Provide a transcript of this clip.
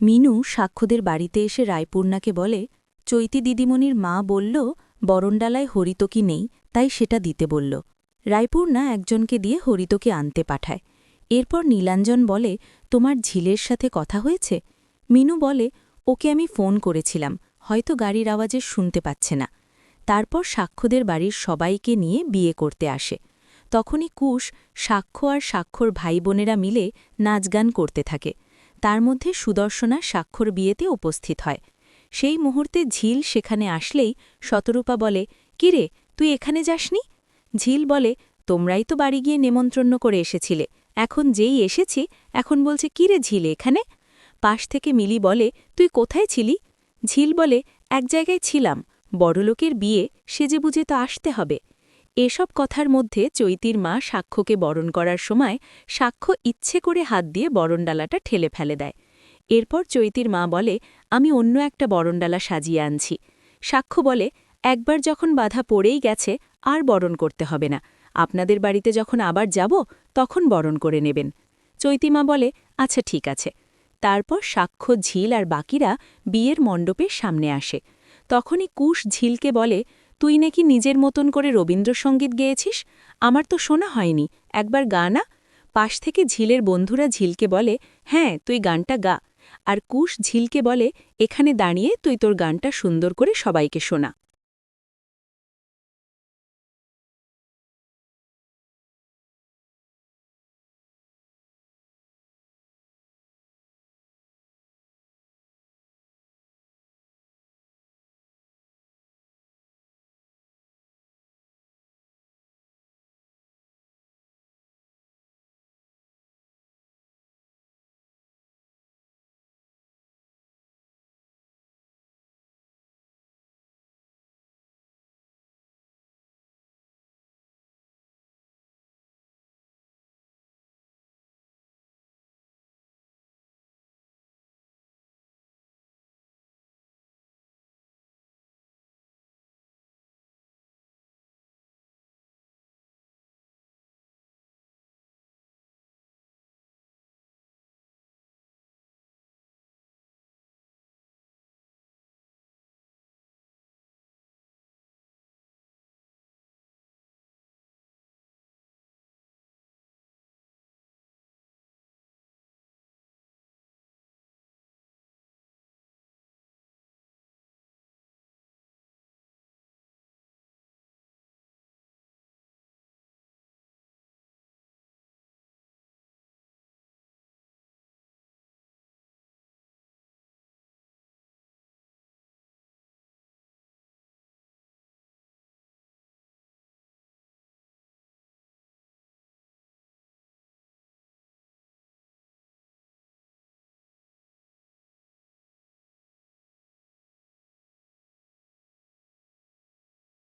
মিনু সাক্ষ্যদের বাড়িতে এসে রায়পূর্ণাকে বলে, চৈতি দিদিমণির মা বলল, বরণডালায় হরিতকি নেই, তাই সেটা দিতে বলল। রায়পূর্ণা একজনকে দিয়ে হরিতকে আনতে পাঠায়। এরপর নীলাঞ্জন বলে, তোমার ঝিলের সাথে কথা হয়েছে? মিনু বলে, ওকে আমি ফোন করেছিলাম, হয়তো গাড়ির আওয়াজে শুনতে পাচ্ছে না। তারপর সাক্ষ্যদের বাড়ির সবাইকে নিয়ে বিয়ে করতে আসে। তখনই কুশ সাক্ষ্য আর সাক্ষর ভাই বোনেরা মিলে নাচগান করতে থাকে। তার মধ্যে সুদর্শনা সাক্ষর বিয়েতে উপস্থিত হয়। সেই মুহূর্তে ঝিল সেখানে আসলেই শতরূপা বলে, কিরে, তুই এখানে যাসনি? ঝিল বলে, তোমরাই তো বাড়ি গিয়ে নেমন্ত্রণ করে এসেছিলে। এখন যেই এসেছি, এখন বলছে, কিরে ঝিল, এখানে? পাশ থেকে মিলি বলে, তুই কোথায় ছিলি? ঝিল বলে, এক জায়গায় ছিলাম। বড়লোকের বিয়ে, সেজে বুঝে তো আসতে হবে। এসব কথার মধ্যে চৈতির মা সাক্ষ্যকে বরণ করার সময় সাক্ষ্য ইচ্ছে করে হাত দিয়ে বরণডালাটা ঠেলে ফেলে দেয়। এরপর চৈতির মা বলে, আমি অন্য একটা বরণডালা সাজিয়ে আনছি। সাক্ষ্য বলে, একবার যখন বাধা পড়েই গেছে, আর বরণ করতে হবে না। আপনাদের বাড়িতে যখন আবার যাব, তখন বরণ করে নেবেন। চৈতিমা বলে আচ্ছা ঠিক আছে। তারপর সাক্ষ্য, ঝিল আর বাকিরা বিয়ের মণ্ডপের সামনে আসে। তখনই কুশ ঝিলকে বলে তুই নাকি নিজের মতন করে রবীন্দ্রসঙ্গীত গেয়েছিস? আমার তো শোনা হয়নি। একবার গা না। পাশ থেকে ঝিলের বন্ধুরা ঝিলকে বলে হ্যাঁ তুই গানটা গা। আর কুশ ঝিলকে বলে, এখানে দাঁড়িয়ে তুই তোর গানটা সুন্দর করে সবাইকে শোনা।